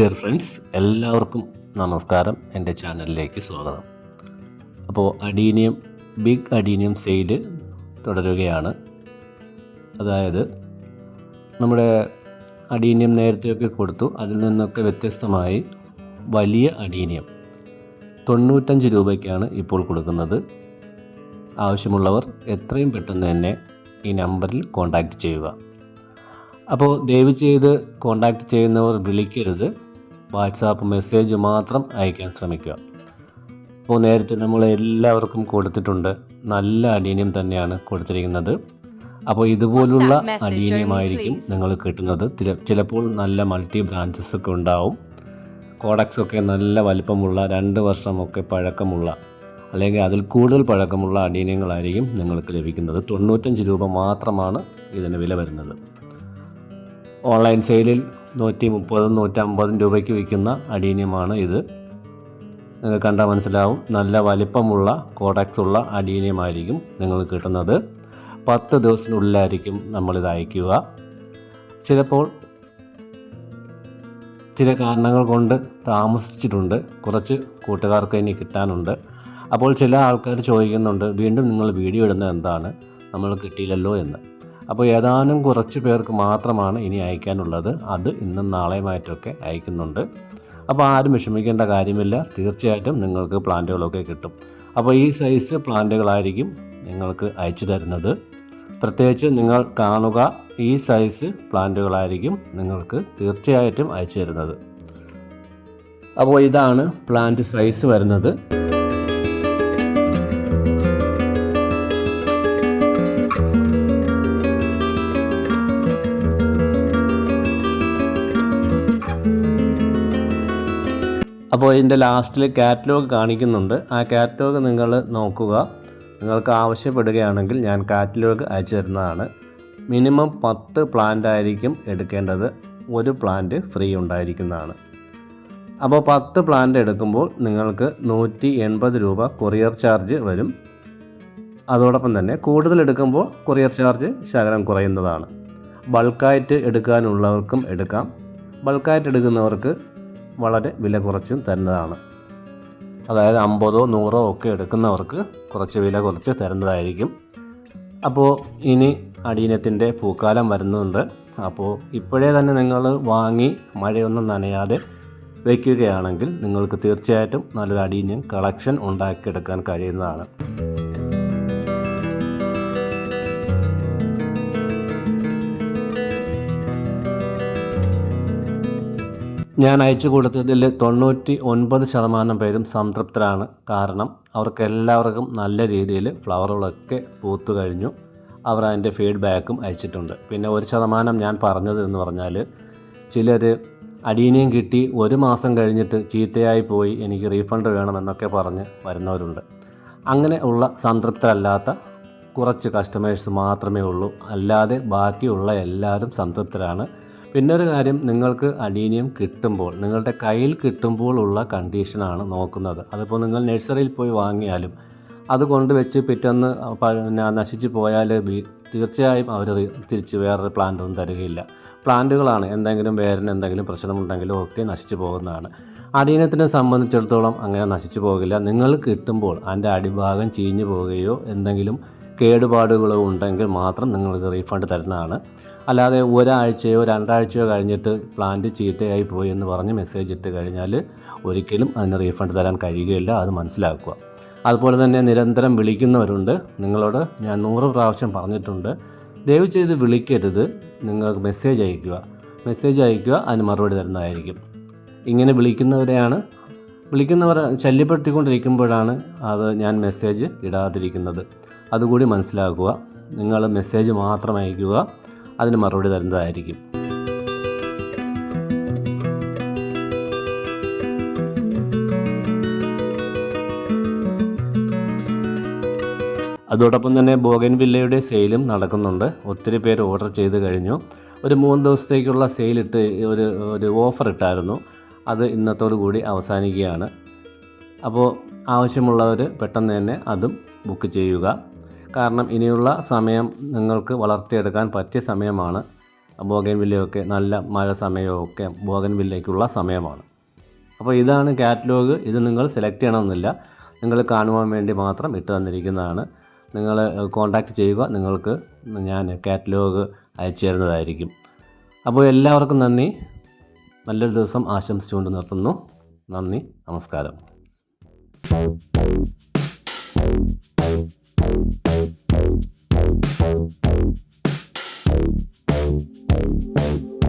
Dear friends എല്ലാവർക്കും നമസ്കാരം. എന്റെ ചാനലിലേക്ക് സ്വാഗതം. അപ്പോൾ അഡീനിയം ബിഗ് അഡീനിയം സെയിൽ തുടരുകയാണ്. അതായത് നമ്മുടെ അഡീനിയം നേരത്തെയൊക്കെ കൊടുത്തു. അതിൽ നിന്നൊക്കെ വ്യത്യസ്തമായി വലിയ അഡീനിയം. തൊണ്ണൂറ്റഞ്ച് രൂപയ്ക്കാണ് ഇപ്പോൾ കൊടുക്കുന്നത്. ആവശ്യമുള്ളവർ എത്രയും പെട്ടെന്ന് തന്നെ ഈ നമ്പറിൽ കോൺടാക്റ്റ് ചെയ്യുക. അപ്പോൾ ദയവ് ചെയ്ത് കോണ്ടാക്ട് ചെയ്യുന്നവർ വിളിക്കരുത്. വാട്സാപ്പ് മെസ്സേജ് മാത്രം അയക്കാൻ ശ്രമിക്കുക. അപ്പോൾ നേരത്തെ നമ്മൾ എല്ലാവർക്കും കൊടുത്തിട്ടുണ്ട്. നല്ല അലീനിയം തന്നെയാണ് കൊടുത്തിരിക്കുന്നത്. അപ്പോൾ ഇതുപോലുള്ള അലീനിയമായിരിക്കും. നിങ്ങൾ കിട്ടുന്നത്. ചിലപ്പോൾ നല്ല മൾട്ടി ബ്രാഞ്ചസ് ഒക്കെ ഉണ്ടാവും. കോഡക്സ് ഒക്കെ നല്ല വലിപ്പമുള്ള രണ്ട് വർഷമൊക്കെ പഴക്കമുള്ള അല്ലെങ്കിൽ അതിൽ കൂടുതൽ പഴക്കമുള്ള അടീനിയങ്ങളായിരിക്കും നിങ്ങൾക്ക് ലഭിക്കുന്നത്. തൊണ്ണൂറ്റഞ്ച് രൂപ മാത്രമാണ് ഇതിന് വില വരുന്നത്. ഓൺലൈൻ സെയിലിൽ നൂറ്റി മുപ്പതും നൂറ്റമ്പതും രൂപയ്ക്ക് വിൽക്കുന്ന അഡീനിയമാണ് ഇത്. നിങ്ങൾക്ക് കണ്ടാൽ മനസ്സിലാവും നല്ല വലിപ്പമുള്ള കോഡക്സ് ഉള്ള അഡീനിയമായിരിക്കും നിങ്ങൾ കിട്ടുന്നത്. പത്ത് ദിവസത്തിനുള്ളിലായിരിക്കും നമ്മളിത് അയക്കുക. ചിലപ്പോൾ ചില കാരണങ്ങൾ കൊണ്ട് താമസിച്ചിട്ടുണ്ട് കുറച്ച് കൂട്ടുകാർക്ക് ഇനി കിട്ടാനുണ്ട്. അപ്പോൾ ചില ആൾക്കാർ ചോദിക്കുന്നുണ്ട് വീണ്ടും നിങ്ങൾ വീഡിയോ ഇടുന്നത് എന്താണ്? നമ്മൾ കിട്ടിയില്ലല്ലോ എന്ന്. അപ്പോൾ ഏതാനും കുറച്ച് പേർക്ക് മാത്രമാണ് ഇനി അയക്കാനുള്ളത്. അത് ഇന്നും നാളെയുമായിട്ടൊക്കെ അയക്കുന്നുണ്ട്. അപ്പോൾ ആരും വിഷമിക്കേണ്ട കാര്യമില്ല. തീർച്ചയായിട്ടും നിങ്ങൾക്ക് പ്ലാന്റുകളൊക്കെ കിട്ടും. അപ്പോൾ ഈ സൈസ് പ്ലാന്റുകളായിരിക്കും നിങ്ങൾക്ക് അയച്ചു തരുന്നത്. പ്രത്യേകിച്ച് നിങ്ങൾ കാണുക ഈ സൈസ് പ്ലാന്റുകളായിരിക്കും നിങ്ങൾക്ക് തീർച്ചയായിട്ടും അയച്ചു തരുന്നത്. അപ്പോൾ ഇതാണ് പ്ലാന്റ് സൈസ് വരുന്നത്. അപ്പോൾ ഇതിന്റെ ലാസ്റ്റിൽ കാറ്റലോഗ് കാണിക്കുന്നുണ്ട്. ആ കാറ്റലോഗ് നിങ്ങൾ നോക്കുക. നിങ്ങൾക്ക് ആവശ്യപ്പെടുകയാണെങ്കിൽ ഞാൻ കാറ്റലോഗ് അയച്ചു തരുന്നതാണ്. മിനിമം പത്ത് പ്ലാന്റ് ആയിരിക്കും എടുക്കേണ്ടത്. ഒരു പ്ലാന്റ് ഫ്രീ ഉണ്ടായിരിക്കുന്നതാണ്. അപ്പോൾ പത്ത് പ്ലാന്റ് എടുക്കുമ്പോൾ നിങ്ങൾക്ക് നൂറ്റി എൺപത് രൂപ കൊറിയർ ചാർജ് വരും. അതോടൊപ്പം തന്നെ കൂടുതൽ എടുക്കുമ്പോൾ കൊറിയർ ചാർജ് ശകലം കുറയുന്നതാണ്. ബൾക്കായിട്ട് എടുക്കാനുള്ളവർക്കും എടുക്കാം. ബൾക്കായിട്ട് എടുക്കുന്നവർക്ക് വളരെ വില കുറച്ചും തരുന്നതാണ്. അതായത് അമ്പതോ നൂറോ ഒക്കെ എടുക്കുന്നവർക്ക് കുറച്ച് വില കുറച്ച് തരുന്നതായിരിക്കും. അപ്പോൾ ഇനി അടീനത്തിന്റെ പൂക്കാലം വരുന്നുണ്ട്. അപ്പോൾ ഇപ്പോഴേ തന്നെ നിങ്ങൾ വാങ്ങി മഴയൊന്നും നനയാതെ വയ്ക്കുകയാണെങ്കിൽ നിങ്ങൾക്ക് തീർച്ചയായിട്ടും നല്ലൊരു അടീനം കളക്ഷൻ ഉണ്ടാക്കിയെടുക്കാൻ കഴിയുന്നതാണ്. ഞാൻ അയച്ചു കൊടുത്തതിൽ തൊണ്ണൂറ്റി ഒൻപത് ശതമാനം പേരും സംതൃപ്തരാണ്. കാരണം അവർക്ക് എല്ലാവർക്കും നല്ല രീതിയിൽ ഫ്ലവറുകളൊക്കെ പൂത്തു കഴിഞ്ഞു. അവർ അതിന്റെ ഫീഡ്ബാക്കും അയച്ചിട്ടുണ്ട്. പിന്നെ ഒരു ശതമാനം ഞാൻ പറഞ്ഞത് എന്ന് പറഞ്ഞാൽ ചിലർ അടീനയും കിട്ടി ഒരു മാസം കഴിഞ്ഞിട്ട് ചീത്തയായി പോയി എനിക്ക് റീഫണ്ട് വേണമെന്നൊക്കെ പറഞ്ഞ് വരുന്നവരുണ്ട്. അങ്ങനെ ഉള്ള സംതൃപ്തരല്ലാത്ത കുറച്ച് കസ്റ്റമേഴ്സ് മാത്രമേ ഉള്ളൂ. അല്ലാതെ ബാക്കിയുള്ള എല്ലാവരും സംതൃപ്തരാണ്. പിന്നെ ഒരു കാര്യം നിങ്ങൾക്ക് അഡീനിയം കിട്ടുമ്പോൾ നിങ്ങളുടെ കയ്യിൽ കിട്ടുമ്പോൾ ഉള്ള കണ്ടീഷനാണ് നോക്കുന്നത്. അതിപ്പോൾ നിങ്ങൾ നഴ്സറിയിൽ പോയി വാങ്ങിയാലും അത് കൊണ്ടുവച്ച് പിറ്റേന്ന് പിന്നെ നശിച്ചു പോയാൽ തീർച്ചയായും അവർ തിരിച്ച് വേറൊരു പ്ലാന്റ് ഒന്നും തരികയില്ല. പ്ലാന്റുകളാണ് എന്തെങ്കിലും വേരിന് എന്തെങ്കിലും പ്രശ്നമുണ്ടെങ്കിലും ഒക്കെ നശിച്ചു പോകുന്നതാണ്. അടീനത്തിനെ സംബന്ധിച്ചിടത്തോളം അങ്ങനെ നശിച്ചു പോകില്ല. നിങ്ങൾ കിട്ടുമ്പോൾ അതിന്റെ അടിഭാഗം ചീഞ്ഞു പോവുകയോ എന്തെങ്കിലും കേടുപാടുകളോ ഉണ്ടെങ്കിൽ മാത്രം നിങ്ങൾക്ക് റീഫണ്ട് തരുന്നതാണ്. അല്ലാതെ ഒരാഴ്ചയോ രണ്ടാഴ്ചയോ കഴിഞ്ഞിട്ട് പ്ലാന്റ് ചീത്തയായി പോയി എന്ന് പറഞ്ഞ് മെസ്സേജ് ഇട്ട് കഴിഞ്ഞാൽ ഒരിക്കലും അതിന് റീഫണ്ട് തരാൻ കഴിയുകയില്ല അത് മനസ്സിലാക്കുക. അതുപോലെ തന്നെ നിരന്തരം വിളിക്കുന്നവരുണ്ട്. നിങ്ങളോട് ഞാൻ നൂറ് പ്രാവശ്യം പറഞ്ഞിട്ടുണ്ട്. ദയവ് ചെയ്ത് വിളിക്കരുത്. നിങ്ങൾക്ക് മെസ്സേജ് അയയ്ക്കുക മെസ്സേജ് അയയ്ക്കുക അതിന് മറുപടി തരുന്നതായിരിക്കും. ഇങ്ങനെ വിളിക്കുന്നവരെയാണ്. വിളിക്കുന്നവർ ശല്യപ്പെടുത്തിക്കൊണ്ടിരിക്കുമ്പോഴാണ് അത് ഞാൻ മെസ്സേജ് ഇടാതിരിക്കുന്നത്. അതുകൂടി മനസ്സിലാക്കുക. നിങ്ങൾ മെസ്സേജ് മാത്രം അയക്കുക. അതിന് മറുപടി തരുന്നതായിരിക്കും. അതോടൊപ്പം തന്നെ ബോഗൻ വില്ലയുടെ സെയിലും നടക്കുന്നുണ്ട്. ഒത്തിരി പേർ ഓർഡർ ചെയ്ത് കഴിഞ്ഞു. ഒരു മൂന്ന് ദിവസത്തേക്കുള്ള സെയിലിട്ട് ഒരു ഒരു ഓഫർ ഇട്ടായിരുന്നു. അത് ഇന്നത്തോടു കൂടി അവസാനിക്കുകയാണ്. അപ്പോൾ ആവശ്യമുള്ളവർ പെട്ടെന്ന് തന്നെ അതും ബുക്ക് ചെയ്യുക. കാരണം ഇനിയുള്ള സമയം നിങ്ങൾക്ക് വളർത്തിയെടുക്കാൻ പറ്റിയ സമയമാണ്. ബോഗൻ വില്ലയൊക്കെ നല്ല മഴ സമയമൊക്കെ ബോഗൻ വില്ലയ്ക്കുള്ള സമയമാണ്. അപ്പോൾ ഇതാണ് കാറ്റലോഗ്. ഇത് നിങ്ങൾ സെലക്ട് ചെയ്യണമെന്നില്ല. നിങ്ങൾ കാണുവാൻ വേണ്ടി മാത്രം ഇട്ട് തന്നിരിക്കുന്നതാണ്. നിങ്ങൾ കോൺടാക്റ്റ് ചെയ്യുക. നിങ്ങൾക്ക് ഞാൻ കാറ്റലോഗ് അയച്ചു തരുന്നതായിരിക്കും. അപ്പോൾ എല്ലാവർക്കും നന്ദി. നല്ലൊരു ദിവസം ആശംസിച്ചുകൊണ്ട് നിർത്തുന്നു. നന്ദി. നമസ്കാരം. Thank you.